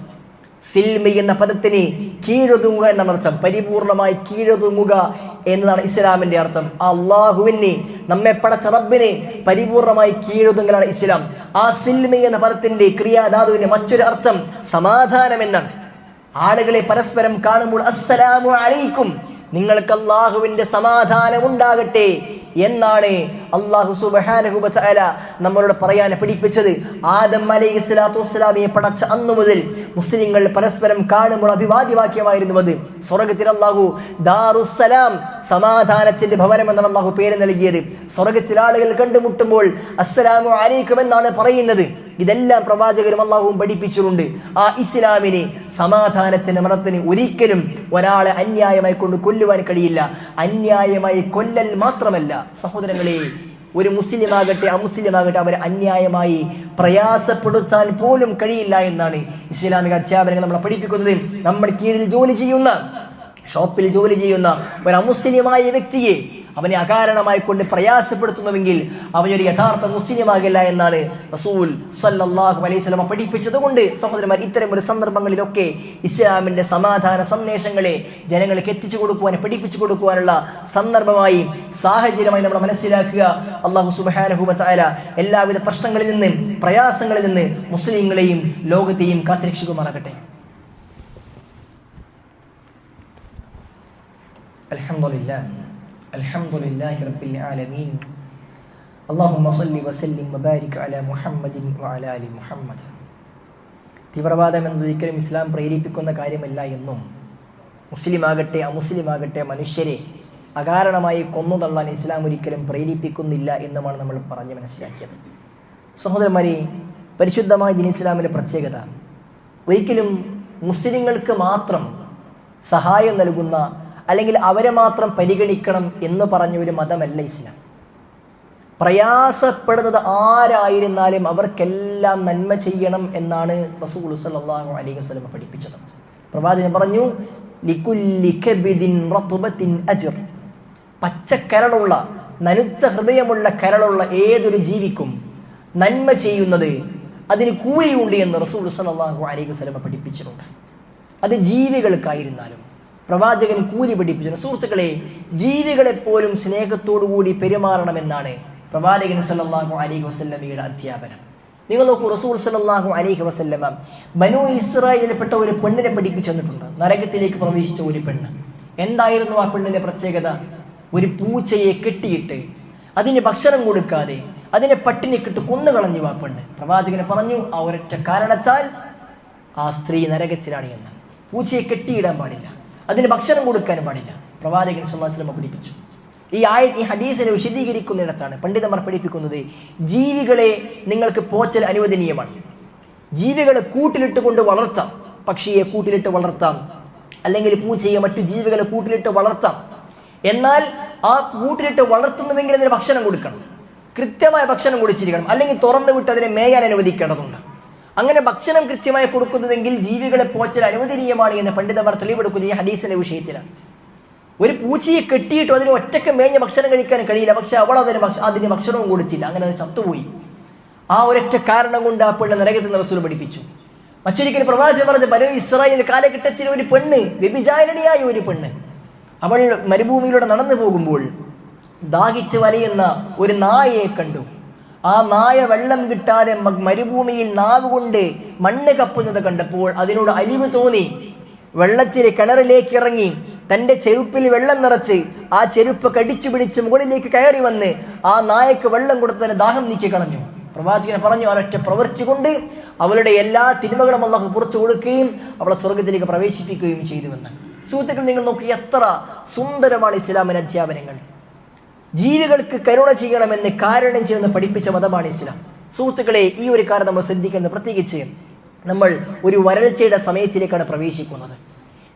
സിൽമ എന്ന പദത്തിന് കീഴൊതുങ്ങുക എന്നാണ് അർത്ഥം. പരിപൂർണമായി കീഴൊതുങ്ങുക എന്നതാണ് ഇസ്ലാമിന്റെ അർത്ഥം. അള്ളാഹുവിന് നമ്മെ പടച്ച റബ്ബിനെ പരിപൂർണമായി കീഴൊതുങ്ങലാണ് ഇസ്ലാം. ആ സിൽമി എന്ന പദത്തിന്റെ ക്രിയാധാതുവിന്റെ മറ്റൊരു അർത്ഥം സമാധാനം എന്നാണ് ആളുകളെ പരസ്പരം കാണുമ്പോൾ അസ്സലാമു അലൈക്കും. നിങ്ങൾക്ക് അള്ളാഹുവിന്റെ സമാധാനം ഉണ്ടാകട്ടെ. എന്നാണ് അള്ളാഹു സുബാനഹു വതആല നമ്മളോട് പറയാൻ പഠിപ്പിച്ചത്. ആദം അലൈഹി സ്വലാത്തു വസ്സലാമിയെ പടച്ച അന്നു മുതൽ മുസ്ലിങ്ങൾ പരസ്പരം കാണുമ്പോൾ അഭിവാദ്യവാക്യമായിരുന്നു അത് സ്വർഗത്തിൽ അള്ളാഹു ദാറുസലാം സമാധാനത്തിന്റെ ഭവനം എന്നാണ് അള്ളാഹു പേര് നൽകിയത്. സ്വർഗത്തിൽ ആളുകൾ കണ്ടുമുട്ടുമ്പോൾ അസ്സലാമു അലൈക്കും എന്നാണ് പറയുന്നത്. ഇതെല്ലാം പ്രവാചകരും അള്ളാഹുവും പഠിപ്പിച്ചിട്ടുണ്ട്. ആ ഇസ്ലാമിനെ സമാധാനത്തിന്റെ മതത്തിന് ഒരിക്കലും ഒരാളെ അന്യായമായി കൊണ്ട് കൊല്ലുവാൻ കഴിയില്ല. അന്യായമായി കൊല്ലൽ മാത്രമല്ല സഹോദരങ്ങളെ ഒരു മുസ്ലിം ആകട്ടെ ആകട്ടെ അവരെ അന്യായമായി പ്രയാസപ്പെടുത്താൻ പോലും കഴിയില്ല എന്നാണ് ഇസ്ലാമിക അധ്യാപനങ്ങൾ നമ്മളെ പഠിപ്പിക്കുന്നത്. നമ്മുടെ കീഴിൽ ജോലി ചെയ്യുന്ന ഷോപ്പിൽ ജോലി ചെയ്യുന്ന ഒരു അമുസ്ലിമായ വ്യക്തിയെ അവനെ അകാരണമായി കൊണ്ട് പ്രയാസപ്പെടുത്തുന്നുവെങ്കിൽ അവനൊരു യഥാർത്ഥ മുസ്ലിമാകില്ല എന്നാണ് റസൂൽ സല്ലാഹു അലൈഹി സ്വലമ പഠിപ്പിച്ചത് കൊണ്ട് സഹോദരന്മാർ ഇത്തരം ഒരു സന്ദർഭങ്ങളിലൊക്കെ ഇസ്ലാമിന്റെ സമാധാന സന്ദേശങ്ങളെ ജനങ്ങൾക്ക് എത്തിച്ചു കൊടുക്കുവാൻ പഠിപ്പിച്ചു കൊടുക്കുവാനുള്ള സന്ദർഭമായി സാഹചര്യമായി നമ്മൾ മനസ്സിലാക്കുക. അള്ളാഹു സുബാനഹു വതആല എല്ലാവിധ പ്രശ്നങ്ങളിൽ നിന്നും പ്രയാസങ്ങളിൽ നിന്ന് മുസ്ലിങ്ങളെയും ലോകത്തെയും കാത്തിരക്ഷിക്കുമാറാകട്ടെ. അൽഹംദുലില്ലാ الحمد لله رب العالمين اللهم صل وسلم وبارك على محمد وعلى ال محمد തീവ്രവാദം എന്നതൊരിക്കലും ഇസ്ലാം പ്രേരിപ്പിക്കുന്ന കാര്യമല്ല എന്നും മുസ്ലിം ആകട്ടെ അമുസ്ലിം ആകട്ടെ മനുഷ്യരെ അകാരണമായി കൊന്നുതള്ളാൻ ഇസ്ലാം ഒരിക്കലും പ്രേരിപ്പിക്കുന്നില്ല എന്നുമാണ് നമ്മൾ പറഞ്ഞ് മനസ്സിലാക്കിയത് സഹോദരന്മാരെ പരിശുദ്ധമായ ദീൻ ഇസ്ലാമിൻ്റെ പ്രത്യേകത ഒരിക്കലും മുസ്ലിങ്ങൾക്ക് മാത്രം സഹായം നൽകുന്ന അല്ലെങ്കിൽ അവരെ മാത്രം പരിഗണിക്കണം എന്ന് പറഞ്ഞ ഒരു മതമല്ല ഇസ്ലാം. പ്രയാസപ്പെടുന്നത് ആരായിരുന്നാലും അവർക്കെല്ലാം നന്മ ചെയ്യണം എന്നാണ് റസൂൽ സല്ലാഹു വസ്ലമ പഠിപ്പിച്ചത്. പ്രവാചകൻ പറഞ്ഞു പച്ചക്കരളുള്ള നനുത്ത ഹൃദയമുള്ള കരളുള്ള ഏതൊരു ജീവിക്കും നന്മ ചെയ്യുന്നത് അതിന് കൂലിയുണ്ട് എന്ന് റസൂൽ സല്ലാഹു അലൈഹി വസ്ലമ പഠിപ്പിച്ചിട്ടുണ്ട്. അത് ജീവികൾക്കായിരുന്നാലും പ്രവാചകൻ കൂലി പഠിപ്പിച്ചു സുഹൃത്തുക്കളെ ജീവികളെ പോലും സ്നേഹത്തോടുകൂടി പെരുമാറണമെന്നാണ് പ്രവാചകൻ സല്ലാഹു അലൈഹി വസല്ലമയുടെ അധ്യാപനം. നിങ്ങൾ നോക്കൂ റസൂൽ സല്ലല്ലാഹു അലൈഹി വസല്ലമ ബനു ഇസ്രായേലിൽപ്പെട്ട ഒരു പെണ്ണിനെ പഠിപ്പിച്ചു തന്നിട്ടുണ്ട്. നരകത്തിലേക്ക് പ്രവേശിച്ച ഒരു പെണ്ണ്. എന്തായിരുന്നു ആ പെണ്ണിന്റെ പ്രത്യേകത? ഒരു പൂച്ചയെ കെട്ടിയിട്ട് അതിന് ഭക്ഷണം കൊടുക്കാതെ അതിനെ പട്ടിണിക്കിട്ട് കൊന്നുകളഞ്ഞു ആ പെണ്ണ്. പ്രവാചകനെ പറഞ്ഞു ആ ഒരൊറ്റ കാരണത്താൽ ആ സ്ത്രീ നരകത്തിലാണ് എന്ന്. പൂച്ചയെ കെട്ടിയിടാൻ പാടില്ല. അതിന് ഭക്ഷണം കൊടുക്കാനും പാടില്ല. പ്രവാചകൻ സുല്ലാസ്ലമ പഠിപ്പിച്ചു ഈ ആയ ഈ ഹദീസിനെ വിശദീകരിക്കുന്നിടത്താണ് പണ്ഡിതന്മാർ പഠിപ്പിക്കുന്നത്. ജീവികളെ നിങ്ങൾക്ക് പോച്ചൽ അനുവദനീയമാണ്. ജീവികളെ കൂട്ടിലിട്ട് കൊണ്ട് വളർത്താം. പക്ഷിയെ കൂട്ടിലിട്ട് വളർത്താം. അല്ലെങ്കിൽ പൂച്ചയെ മറ്റു ജീവികളെ കൂട്ടിലിട്ട് വളർത്താം. എന്നാൽ ആ കൂട്ടിലിട്ട് വളർത്തുന്നുവെങ്കിൽ അതിന് ഭക്ഷണം കൊടുക്കണം. കൃത്യമായ ഭക്ഷണം കൊടുത്തിരിക്കണം അല്ലെങ്കിൽ തുറന്നു വിട്ട് അതിനെ മേയാൻ അനുവദിക്കേണ്ടതുണ്ട്. അങ്ങനെ ഭക്ഷണം കൃത്യമായി കൊടുക്കുന്നതെങ്കിൽ ജീവികളെ പോച്ചൽ അനുവദനീയമാണ് എന്ന് പണ്ഡിതന്മാർ തെളിവെടുക്കുന്ന ഈ ഹദീസിനെ വിഷയത്തിലാണ്. ഒരു പൂച്ചയെ കെട്ടിയിട്ട് അതിന് ഒറ്റയ്ക്ക് മേഞ്ഞ ഭക്ഷണം കഴിക്കാൻ കഴിയില്ല. പക്ഷെ അവൾ അതിന് അതിന് ഭക്ഷണവും കൊടുത്തില്ല. അങ്ങനെ അത് ചത്തുപോയി. ആ ഒരൊറ്റ കാരണം കൊണ്ട് ആ പെണ്ണ് നരകത്തിൽ നിന്ന് റസൂൽ പഠിപ്പിച്ചു. മറ്റൊരിക്കൽ പ്രവാചകൻ പറഞ്ഞ ബനു ഇസ്രായേൽ കാലഘട്ടത്തിൽ ഒരു പെണ്ണ് വ്യഭിചാരിണിയായ ഒരു പെണ്ണ് അവൾ മരുഭൂമിയിലൂടെ നടന്നു പോകുമ്പോൾ ദാഹിച്ച് വലയുന്ന ഒരു നായയെ കണ്ടു. ആ നായ വെള്ളം കിട്ടാതെ മരുഭൂമിയിൽ നാവ് കൊണ്ട് മണ്ണ് കപ്പുന്നത് കണ്ടപ്പോൾ അതിനോട് അലിവ് തോന്നി. വെള്ളത്തിലെ കിണറിലേക്ക് ഇറങ്ങി തന്റെ ചെരുപ്പിൽ വെള്ളം നിറച്ച് ആ ചെരുപ്പ് കടിച്ചു പിടിച്ച് മുകളിലേക്ക് കയറി വന്ന് ആ നായക്ക് വെള്ളം കൊടുത്ത് തന്നെ ദാഹം നീക്കി കളഞ്ഞു. പ്രവാചകനെ പറഞ്ഞു ഒരൊറ്റ പ്രവർത്തി കൊണ്ട് അവളുടെ എല്ലാ തിന്മകളും അള്ളാഹു പുറത്തു കൊടുക്കുകയും അവളെ സ്വർഗത്തിലേക്ക് പ്രവേശിപ്പിക്കുകയും ചെയ്തുവെന്ന്. സുഹൃത്തുക്കൾ നിങ്ങൾ നോക്കി എത്ര സുന്ദരമാണ് ഇസ്ലാമിന് അധ്യാപനങ്ങൾ. ജീവികൾക്ക് കരുണ ചെയ്യണമെന്ന് കാരണം ചെയ്യുന്ന പഠിപ്പിച്ച മതമാണ് ഇസ്ലാം. സുഹൃത്തുക്കളെ ഈ ഒരു കാര്യം നമ്മൾ ശ്രദ്ധിക്കുന്നത് പ്രത്യേകിച്ച് നമ്മൾ ഒരു വരൾച്ചയുടെ സമയത്തിലേക്കാണ് പ്രവേശിക്കുന്നത്.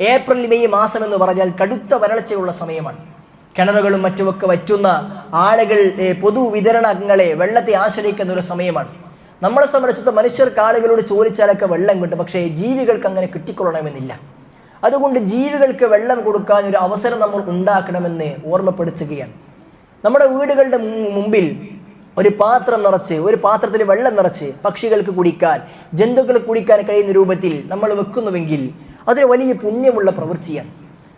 ഏപ്രിൽ മെയ് മാസം എന്ന് പറഞ്ഞാൽ കടുത്ത വരൾച്ചയുള്ള സമയമാണ്. കിണറുകളും മറ്റുമൊക്കെ വറ്റുന്ന ആളുകൾ പൊതുവിതരണങ്ങളെ വെള്ളത്തെ ആശ്രയിക്കുന്ന ഒരു സമയമാണ്. നമ്മളെ സംബന്ധിച്ചിടത്തോളം മനുഷ്യർക്ക് ആളുകളോട് ചോദിച്ചാലൊക്കെ വെള്ളം കിട്ടും. പക്ഷേ ജീവികൾക്ക് അങ്ങനെ കിട്ടിക്കൊള്ളണമെന്നില്ല. അതുകൊണ്ട് ജീവികൾക്ക് വെള്ളം കൊടുക്കാൻ ഒരു അവസരം നമ്മൾ ഉണ്ടാക്കണമെന്ന് ഓർമ്മപ്പെടുത്തുകയാണ്. നമ്മുടെ വീടുകളുടെ മുമ്പിൽ ഒരു പാത്രം നിറച്ച് ഒരു പാത്രത്തിൽ വെള്ളം നിറച്ച് പക്ഷികൾക്ക് കുടിക്കാൻ ജന്തുക്കൾക്ക് കുടിക്കാൻ കഴിയുന്ന രൂപത്തിൽ നമ്മൾ വെക്കുന്നുവെങ്കിൽ അതൊരു വലിയ പുണ്യമുള്ള പ്രവൃത്തിയാണ്.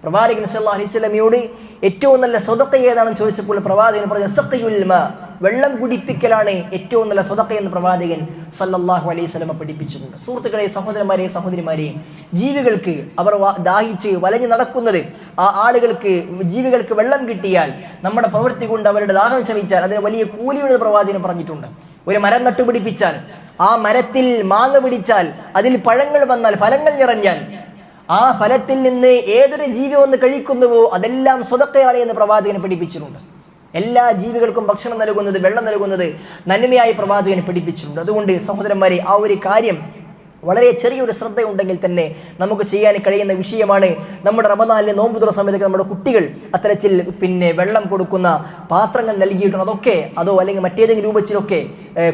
പ്രവാചകൻ സല്ലല്ലാഹു അലൈഹി വസല്ലമയോട് ഏറ്റവും നല്ല സ്വതക്ക ഏതാണെന്ന് ചോദിച്ചപ്പോൾ പ്രവാചകൻ പറഞ്ഞു സഖയുൽ മാ. വെള്ളം കുടിപ്പിക്കലാണ് ഏറ്റവും നല്ല സ്വതക്ക എന്ന് പ്രവാചകൻ സല്ലല്ലാഹു അലൈഹി വസല്ലമ പഠിപ്പിച്ചിട്ടുണ്ട്. സുഹൃത്തുക്കളെ സഹോദരന്മാരെയും സഹോദരിമാരെയും ജീവികൾക്ക് അവർ ദാഹിച്ച് വലഞ്ഞു നടക്കുന്നത് ആ ആളുകൾക്ക് ജീവികൾക്ക് വെള്ളം കിട്ടിയാൽ നമ്മുടെ പ്രവൃത്തി കൊണ്ട് അവരുടെ ദാഹം ശമിച്ചാൽ അതിന് വലിയ കൂലിയുടെ പ്രവാചകൻ പറഞ്ഞിട്ടുണ്ട്. ഒരു മരം നട്ടുപിടിപ്പിച്ചാൽ ആ മരത്തിൽ മാങ്ങ പിടിച്ചാൽ അതിൽ പഴങ്ങൾ വന്നാൽ ഫലങ്ങൾ നിറഞ്ഞാൽ ആ ഫലത്തിൽ നിന്ന് ഏതൊരു ജീവി ഒന്ന് കഴിക്കുന്നുവോ അതെല്ലാം സ്വതക്കയാണ് എന്ന് പ്രവാചകൻ പഠിപ്പിച്ചിട്ടുണ്ട്. എല്ലാ ജീവികൾക്കും ഭക്ഷണം നൽകുന്നത് വെള്ളം നൽകുന്നത് നന്മയായി പ്രവാചകൻ പഠിപ്പിച്ചിട്ടുണ്ട്. അതുകൊണ്ട് സഹോദരന്മാരെ ആ ഒരു കാര്യം വളരെ ചെറിയൊരു ശ്രദ്ധയുണ്ടെങ്കിൽ തന്നെ നമുക്ക് ചെയ്യാൻ കഴിയുന്ന വിഷയമാണ് നമ്മുടെ റമദാനിലെ നോമ്പ് തുറ നമ്മുടെ കുട്ടികൾ അത്തരത്തിൽ പിന്നെ വെള്ളം കൊടുക്കുന്ന പാത്രങ്ങൾ നൽകിയിട്ടുണ്ട്. അതൊക്കെ അതോ അല്ലെങ്കിൽ മറ്റേതെങ്കിലും രൂപത്തിലൊക്കെ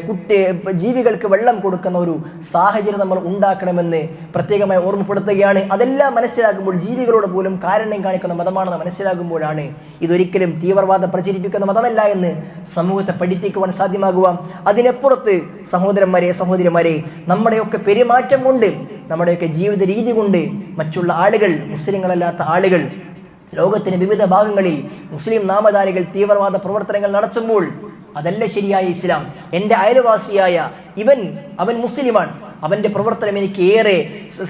കുട്ടി ജീവികൾക്ക് വെള്ളം കൊടുക്കുന്ന ഒരു സാഹചര്യം നമ്മൾ ഉണ്ടാക്കണമെന്ന് പ്രത്യേകമായി ഓർമ്മപ്പെടുത്തുകയാണ്. അതെല്ലാം മനസ്സിലാക്കുമ്പോൾ ജീവികളോട് പോലും കാരുണ്യം കാണിക്കുന്ന മതമാണെന്ന് മനസ്സിലാകുമ്പോഴാണ് ഇതൊരിക്കലും തീവ്രവാദം പ്രചരിപ്പിക്കുന്ന മതമല്ല എന്ന് സമൂഹത്തെ പഠിപ്പിക്കുവാൻ സാധ്യമാകുക. അതിനപ്പുറത്ത് സഹോദരന്മാരെ സഹോദരിമാരെ നമ്മുടെയൊക്കെ പെരുമാറ്റം കൊണ്ട് നമ്മുടെയൊക്കെ ജീവിത രീതി കൊണ്ട് മറ്റുള്ള ആളുകൾ മുസ്ലിങ്ങളല്ലാത്ത ആളുകൾ ലോകത്തിന്റെ വിവിധ ഭാഗങ്ങളിൽ മുസ്ലിം നാമധാരികൾ തീവ്രവാദ പ്രവർത്തനങ്ങൾ നടത്തുമ്പോൾ അതല്ല ശരിയായ ഇസ്ലാം. എന്റെ അയൽവാസിയായ ഇവൻ അവൻ മുസ്ലിമാണ്. അവന്റെ പ്രവർത്തനം എനിക്ക് ഏറെ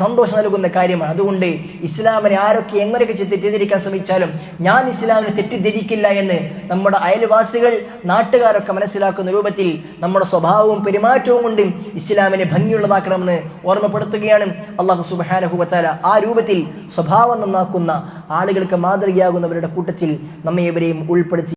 സന്തോഷം നൽകുന്ന കാര്യമാണ്. അതുകൊണ്ട് ഇസ്ലാമിനെ ആരൊക്കെ എങ്ങനെയൊക്കെ തെറ്റിദ്ധരിക്കാൻ ശ്രമിച്ചാലും ഞാൻ ഇസ്ലാമിനെ തെറ്റിദ്ധരിക്കില്ല എന്ന് നമ്മുടെ അയൽവാസികൾ നാട്ടുകാരൊക്കെ മനസ്സിലാക്കുന്ന രൂപത്തിൽ നമ്മുടെ സ്വഭാവവും പെരുമാറ്റവും കൊണ്ട് ഇസ്ലാമിനെ ഭംഗിയുള്ളതാക്കണമെന്ന് ഓർമ്മപ്പെടുത്തുകയാണ് അള്ളാഹു സുബാനഹു വച്ചാല ആ രൂപത്തിൽ സ്വഭാവം നന്നാക്കുന്ന ആളുകൾക്ക് മാതൃകയാകുന്നവരുടെ കൂട്ടത്തിൽ നമ്മെ ഇവരെയും ഉൾപ്പെടുത്തി